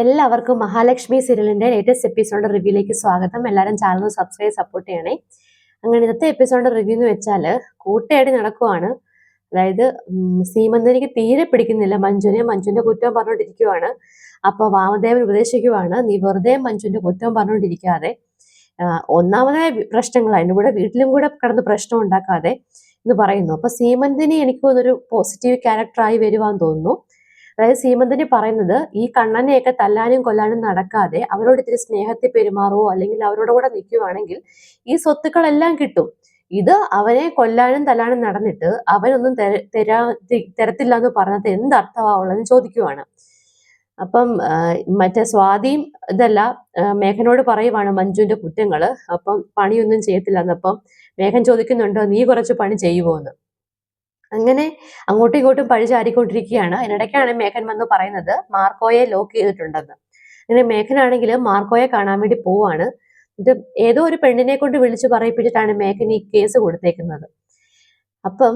എല്ലാവർക്കും മഹാലക്ഷ്മി സീരിയലിന്റെ latest episode റിവ്യൂലേക്ക് സ്വാഗതം. എല്ലാവരും ചാനൽ സബ്സ്ക്രൈബ് സപ്പോർട്ട് ചെയ്യണേ. അങ്ങനെ ഇന്നത്തെ എപ്പിസോഡ് റിവ്യൂ എന്ന് വെച്ചാൽ കൂട്ടയടി നടക്കുവാണ്. അതായത് സീമന്തനിക്ക് തീരെ പിടിക്കുന്നില്ല. മഞ്ജുനെ മഞ്ജുന്റെ കുറ്റം പറഞ്ഞുകൊണ്ടിരിക്കുവാണ് അപ്പൊ വാമദേവൻ ഉപദേശിക്കുവാണ്. നീ വെറുതെ മഞ്ജുവിന്റെ കുറ്റം പറഞ്ഞുകൊണ്ടിരിക്കാതെ ഒന്നാമതായ പ്രശ്നങ്ങൾ അതിന്റെ കൂടെ വീട്ടിലും കൂടെ കിടന്ന് പ്രശ്നം ഉണ്ടാക്കാതെ എന്ന് പറയുന്നു. അപ്പൊ സീമന്തിനി എനിക്ക് തോന്നുന്നൊരു പോസിറ്റീവ് ക്യാരക്ടറായി വരുവാന്ന് തോന്നുന്നു. അതായത് സീമന്തിനി പറയുന്നത് ഈ കണ്ണനെയൊക്കെ തല്ലാനും കൊല്ലാനും നടക്കാതെ അവരോട് ഇത്തിരി സ്നേഹത്തിൽ പെരുമാറുവോ അല്ലെങ്കിൽ അവരോട് കൂടെ നിൽക്കുവാണെങ്കിൽ ഈ സ്വത്തുക്കളെല്ലാം കിട്ടും. ഇത് അവനെ കൊല്ലാനും തല്ലാനും നടന്നിട്ട് അവനൊന്നും തെര- തരാ തരത്തില്ല എന്ന് പറഞ്ഞത് എന്ത് അർത്ഥമാവുള്ളതെന്ന് ചോദിക്കുവാണ്. അപ്പം മറ്റേ സ്വാതിയും ഇതല്ല മേഘനോട് പറയുവാണ് മഞ്ജുവിന്റെ കുറ്റങ്ങൾ. അപ്പം പണിയൊന്നും ചെയ്യത്തില്ല എന്നപ്പം മേഘൻ ചോദിക്കുന്നുണ്ട് നീ കുറച്ച് പണി ചെയ്യുമോ എന്ന് അങ്ങനെ അങ്ങോട്ടും ഇങ്ങോട്ടും പഴി ചാരിക്കൊണ്ടിരിക്കുകയാണ്. അതിനിടയ്ക്കാണ് മേഘൻ വന്ന് പറയുന്നത് മാർക്കോയെ ലോക്ക് ചെയ്തിട്ടുണ്ടെന്ന്. അങ്ങനെ മേഘനാണെങ്കിൽ മാർക്കോയെ കാണാൻ വേണ്ടി പോവാണ്. ഇത് ഏതോ ഒരു പെണ്ണിനെ കൊണ്ട് വിളിച്ചു പറയിപ്പിച്ചിട്ടാണ് മേഘൻ ഈ കേസ് കൊടുത്തേക്കുന്നത്. അപ്പം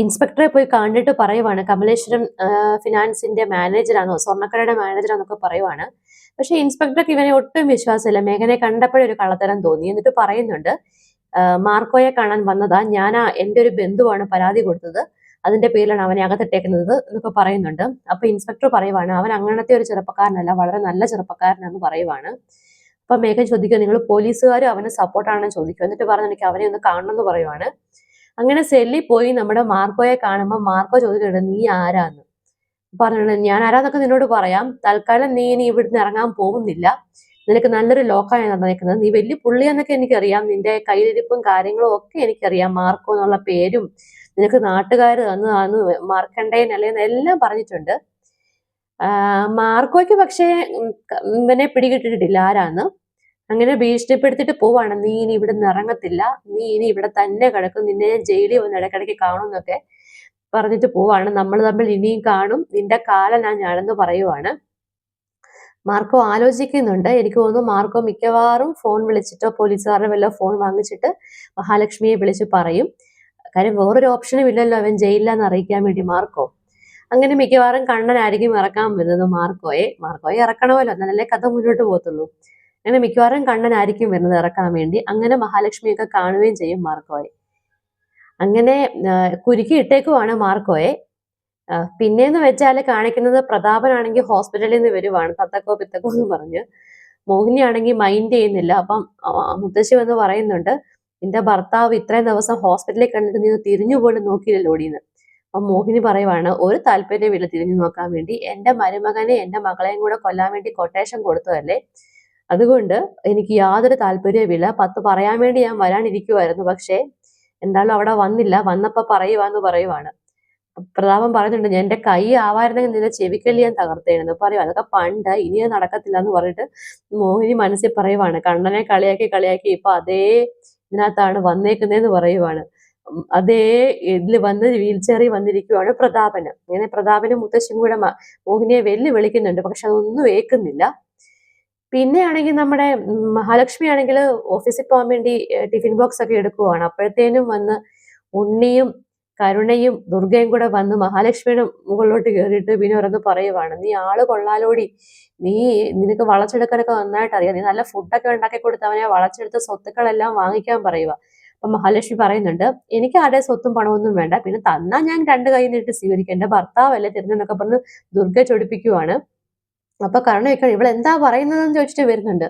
ഇൻസ്പെക്ടറെ പോയി കണ്ടിട്ട് പറയുവാണ് കമലേശ്വരം ഫിനാൻസിന്റെ മാനേജറാണോ സ്വർണക്കടയുടെ മാനേജറാന്നൊക്കെ പറയുവാണ്. പക്ഷെ ഇൻസ്പെക്ടർക്ക് ഇവനെ ഒട്ടും വിശ്വാസമില്ല. മേഘനെ കണ്ടപ്പോഴൊരു കള്ളത്തരം തോന്നി. എന്നിട്ട് പറയുന്നുണ്ട് മാർക്കോയെ കാണാൻ വന്നതാ ഞാൻ എന്റെ ഒരു ബന്ധുവാണ് പരാതി കൊടുത്തത്. അതിന്റെ പേരിലാണ് അവനെ അകത്തിട്ടേക്കുന്നത് എന്നൊക്കെ പറയുന്നുണ്ട്. അപ്പൊ ഇൻസ്പെക്ടർ പറയുവാണ് അവൻ അങ്ങനത്തെ ഒരു ചെറുപ്പക്കാരനല്ല വളരെ നല്ല ചെറുപ്പക്കാരനാണെന്ന് പറയുവാണ്. അപ്പൊ മേഘൻ ചോദിക്കുക നിങ്ങൾ പോലീസുകാരും അവന് സപ്പോർട്ടാണെന്ന് ചോദിക്കും എന്നിട്ട് പറഞ്ഞു എനിക്ക് അവനെ ഒന്ന് കാണണം എന്ന് പറയുവാണ്. അങ്ങനെ സെല്ലി പോയി നമ്മുടെ മാർക്കോയെ കാണുമ്പോൾ മാർക്കോ ചോദിക്കുന്നുണ്ട് നീ ആരാന്ന്? പറഞ്ഞു ഞാൻ ആരാന്നൊക്കെ നിന്നോട് പറയാം. തൽക്കാലം നീ ഇനി ഇവിടുന്ന് ഇറങ്ങാൻ പോകുന്നില്ല. നിനക്ക് നല്ലൊരു ലോക്കാണ് നടന്നേക്കുന്നത് നീ വലിയ പുള്ളിയാന്നൊക്കെ എനിക്കറിയാം. നിന്റെ കയ്യിലിരിപ്പും കാര്യങ്ങളും ഒക്കെ എനിക്കറിയാം. മാർക്കോ എന്നുള്ള പേരും നിനക്ക് നാട്ടുകാർ തന്നതാന്ന് അന്ന് മാർക്കണ്ടേൻ അല്ലേന്ന് എല്ലാം പറഞ്ഞിട്ടുണ്ട്. മാർക്കോയ്ക്ക് പക്ഷേ ഇവനെ പിടികിട്ടിട്ടില്ല. ആരാന്ന്? അങ്ങനെ ഭീഷണിപ്പെടുത്തിട്ട് പോവാണ്. നീ ഇനി ഇവിടെ ഇറങ്ങത്തില്ല. നീ ഇനി ഇവിടെ തന്നെ കിടക്കും. നിന്നെ ഞാൻ ജയിലിൽ വന്ന് ഇടയ്ക്കിടയ്ക്ക് കാണുമെന്നൊക്കെ പറഞ്ഞിട്ട് പോവാണ്. നമ്മൾ തമ്മിൽ ഇനിയും കാണും. നിന്റെ കാല ഞാൻ ഞാനെന്ന് പറയുവാണ്. മാർക്കോ ആലോചിക്കുന്നുണ്ട്. എനിക്ക് തോന്നുന്നു മാർക്കോ മിക്കവാറും ഫോൺ വിളിച്ചിട്ടോ പോലീസുകാരുടെ വല്ല ഫോൺ വാങ്ങിച്ചിട്ട് മഹാലക്ഷ്മിയെ വിളിച്ച് പറയും. കാര്യം വേറൊരു ഓപ്ഷനും ഇല്ലല്ലോ അവൻ ജയിലിലാന്ന് അറിയിക്കാൻ വേണ്ടി മാർക്കോ. അങ്ങനെ മിക്കവാറും കണ്ണനായിരിക്കും ഇറക്കാൻ വരുന്നത് മാർക്കോയെ. മാർക്കോയെ ഇറക്കണമല്ലോ എന്നാലല്ലേ കഥ മുന്നോട്ട് പോകത്തുള്ളൂ. അങ്ങനെ മിക്കവാറും കണ്ണനായിരിക്കും വരുന്നത് ഇറക്കാൻ വേണ്ടി. അങ്ങനെ മഹാലക്ഷ്മിയൊക്കെ കാണുകയും ചെയ്യും മാർക്കോയെ. അങ്ങനെ കുരുക്കി ഇട്ടേക്കുവാണ് മാർക്കോയെ. ആ, പിന്നെന്ന് വെച്ചാൽ കാണിക്കുന്നത് പ്രതാപനാണെങ്കിൽ ഹോസ്പിറ്റലിൽ നിന്ന് വരുവാണ്. തത്തക്കോ പിത്തക്കോ എന്ന് പറഞ്ഞ്. മോഹിനിയാണെങ്കിൽ മൈൻഡ് ചെയ്യുന്നില്ല. അപ്പം മുത്തശ്ശി വന്ന് പറയുന്നുണ്ട് നിന്റെ ഭർത്താവ് ഇത്രയും ദിവസം ഹോസ്പിറ്റലിൽ കണ്ടിട്ട് നീ തിരിഞ്ഞു പോലും നോക്കിയില്ലല്ലോ ഓടിയെന്ന് അപ്പം മോഹിനി പറയുവാണ് ഒരു താല്പര്യമില്ല തിരിഞ്ഞു നോക്കാൻ വേണ്ടി. എന്റെ മരുമകനെ എന്റെ മകളെയും കൂടെ കൊല്ലാൻ വേണ്ടി കൊട്ടേഷൻ കൊടുത്തതല്ലേ? അതുകൊണ്ട് എനിക്ക് യാതൊരു താല്പര്യവുമില്ല പത്ത് പറയാൻ വേണ്ടി ഞാൻ വരാനിരിക്കുമായിരുന്നു പക്ഷേ എന്തായാലും അവിടെ വന്നില്ല. വന്നപ്പോ പറയുവാന്ന് പറയുവാണ്. പ്രതാപൻ പറയുന്നുണ്ട് എന്റെ കൈ ആവായിരുന്നെങ്കിൽ നിന്റെ ചെവിക്കല്ലി ഞാൻ തകർത്തേണെന്ന് പറയും അതൊക്കെ പണ്ട് ഇനി അത് നടക്കത്തില്ല എന്ന് പറഞ്ഞിട്ട് മോഹിനി മനസ്സിൽ പറയുവാണ്. കണ്ണനെ കളിയാക്കി കളിയാക്കി ഇപ്പൊ അതേ ഇതിനകത്താണ് വന്നേക്കുന്നതെന്ന് പറയുവാണ്. അതേ ഇതിൽ വന്ന് വീൽ ചെയറിൽ വന്നിരിക്കുവാണ് പ്രതാപന്. ഇങ്ങനെ പ്രതാപന് മുത്തശ്ശി കൂടെ മോഹിനിയെ വെല്ലു വിളിക്കുന്നുണ്ട് പക്ഷെ അതൊന്നും ഏക്കുന്നില്ല പിന്നെ ആണെങ്കിൽ നമ്മുടെ മഹാലക്ഷ്മി ആണെങ്കിൽ ഓഫീസിൽ പോകാൻ വേണ്ടി ടിഫിൻ ബോക്സ് ഒക്കെ എടുക്കുവാണ്. അപ്പോഴത്തേനും വന്ന് ഉണ്ണിയും കരുണയും ദുർഗയും കൂടെ വന്ന് മഹാലക്ഷ്മിയുടെ മുകളിലോട്ട് കയറിയിട്ട് പിന്നെ ഓരോന്ന് പറയുവാണ് നീ ആൾ കൊള്ളാലോടി. നീ നിനക്ക് വളച്ചെടുക്കാനൊക്കെ നന്നായിട്ട് അറിയാം നീ നല്ല ഫുഡൊക്കെ ഉണ്ടാക്കി കൊടുത്ത് അവനെ വളച്ചെടുത്ത് സ്വത്തുക്കളെല്ലാം വാങ്ങിക്കാൻ പറയുക അപ്പൊ മഹാലക്ഷ്മി പറയുന്നുണ്ട് എനിക്ക് ആരുടെ സ്വത്തും പണമൊന്നും വേണ്ട. പിന്നെ തന്നാ ഞാൻ രണ്ട് കൈ നീട്ടി സ്വീകരിക്കാം. എന്റെ ഭർത്താവല്ലേ തിരുന്നെന്നൊക്കെ പറഞ്ഞ് ദുർഗ ചൊടിപ്പിക്കുവാണ്. അപ്പൊ കരുണ ഇവൾ എന്താ പറയുന്നതെന്ന് ചോദിച്ചിട്ട് വരുന്നുണ്ട്.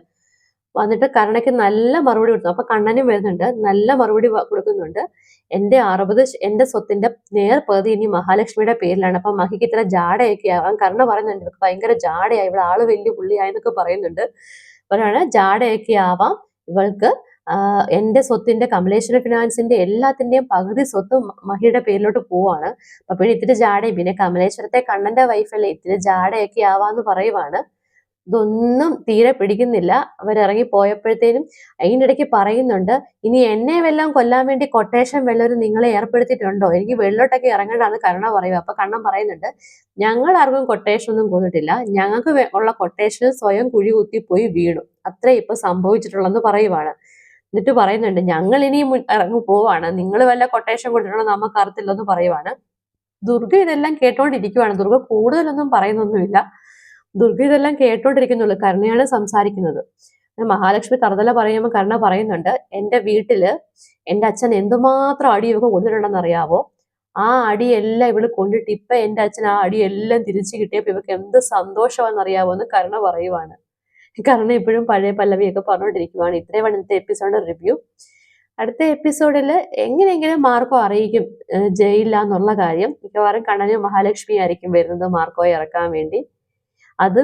വന്നിട്ട് കരുണയ്ക്ക് നല്ല മറുപടി കൊടുത്തു. അപ്പൊ കണ്ണനും വരുന്നുണ്ട്. നല്ല മറുപടി കൊടുക്കുന്നുണ്ട്. എന്റെ അറുപത് എന്റെ സ്വത്തിന്റെ നേർ പകുതി ഇനി മഹാലക്ഷ്മിയുടെ പേരിലാണ്. അപ്പൊ മഹിക്ക് ഇത്ര ജാടയൊക്കെ ആവാൻ കരുണ പറയുന്നുണ്ട്. ഭയങ്കര ജാടയായി ഇവിടെ ആൾ വലിയ പുള്ളിയായെന്നൊക്കെ പറയുന്നുണ്ട്. പറയാണ് ജാടയൊക്കെ ആവാം. ഇവൾക്ക് എന്റെ സ്വത്തിന്റെ കമലേശ്വര ഫിനാൻസിന്റെ എല്ലാത്തിന്റെയും പകുതി സ്വത്തും മഹിയുടെ പേരിലോട്ട് പോവാണ്. അപ്പൊ പിന്നെ ഇത്തിരി ജാടയും. പിന്നെ കമലേശ്വരത്തെ കണ്ണന്റെ വൈഫല്ലേ ഇത്തിരി ജാടയൊക്കെ ആവാന്ന് പറയുവാണ്. ഇതൊന്നും തീരെ പിടിക്കുന്നില്ല. അവരിറങ്ങി പോയപ്പോഴത്തേനും അതിന്റെ ഇടയ്ക്ക് പറയുന്നുണ്ട് ഇനി എന്നെ വെല്ലാം കൊല്ലാൻ വേണ്ടി കൊട്ടേഷൻ വല്ലവരും നിങ്ങളെ ഏർപ്പെടുത്തിയിട്ടുണ്ടോ? എനിക്ക് വെള്ളോട്ടൊക്കെ ഇറങ്ങേണ്ടതെന്ന് കരുണ പറയുക. അപ്പൊ കണ്ണൻ പറയുന്നുണ്ട് ഞങ്ങൾ ആർക്കും കൊട്ടേഷൻ ഒന്നും കൊടുത്തിട്ടില്ല. ഞങ്ങൾക്ക് ഉള്ള കൊട്ടേഷൻ സ്വയം കുഴി കുത്തിപ്പോയി വീണു. അത്രേ ഇപ്പൊ സംഭവിച്ചിട്ടുള്ളെന്ന് പറയുവാണ്. എന്നിട്ട് പറയുന്നുണ്ട് ഞങ്ങൾ ഇനി ഇറങ്ങി പോവാണ്. നിങ്ങൾ വല്ല കൊട്ടേഷൻ കൊടുത്തിട്ടുണ്ടോ നമുക്ക് അറിയത്തില്ലെന്ന് പറയുവാണ്. ദുർഗ ഇതെല്ലാം കേട്ടോണ്ടിരിക്കുവാണ്. ദുർഗ കൂടുതലൊന്നും പറയുന്നൊന്നുമില്ല. ദുർഗ ഇതെല്ലാം കേട്ടോണ്ടിരിക്കുന്നുള്ളൂ കരുണയാണ് സംസാരിക്കുന്നത്. മഹാലക്ഷ്മി തറുതല പറയുമ്പോൾ കരുണ പറയുന്നുണ്ട് എന്റെ വീട്ടിൽ എന്റെ അച്ഛൻ എന്തുമാത്രം അടിയൊക്കെ കൊണ്ടിട്ടുണ്ടെന്ന് അറിയാവോ? ആ അടിയെല്ലാം ഇവൾ കൊണ്ടിട്ട് ഇപ്പൊ എന്റെ അച്ഛൻ ആ അടിയെല്ലാം തിരിച്ചു കിട്ടിയപ്പോ ഇവക്ക് എന്ത് സന്തോഷമാണെന്ന് അറിയാവോ എന്ന് കരുണ പറയുവാണ്. കരുണ ഇപ്പോഴും പഴയ പല്ലവിയൊക്കെ പറഞ്ഞുകൊണ്ടിരിക്കുവാണ്. ഇത്രയും ഇന്നത്തെ എപ്പിസോഡ് റിവ്യൂ. അടുത്ത എപ്പിസോഡിൽ എങ്ങനെയെങ്കിലും മാർക്കോ അറിയിക്കും ജയിലില്ല എന്നുള്ള കാര്യം. മിക്കവാറും കണ്ണനും മഹാലക്ഷ്മി ആയിരിക്കും വരുന്നത് മാർക്കോയെ ഇറക്കാൻ വേണ്ടി. അത്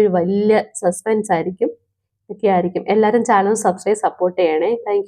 ഒരു വലിയ സസ്പെൻസ് ആയിരിക്കും. ഒക്കെ ആയിരിക്കും എല്ലാവരും ചാനൽ സബ്സ്ക്രൈബ് സപ്പോർട്ട് ചെയ്യണേ. താങ്ക്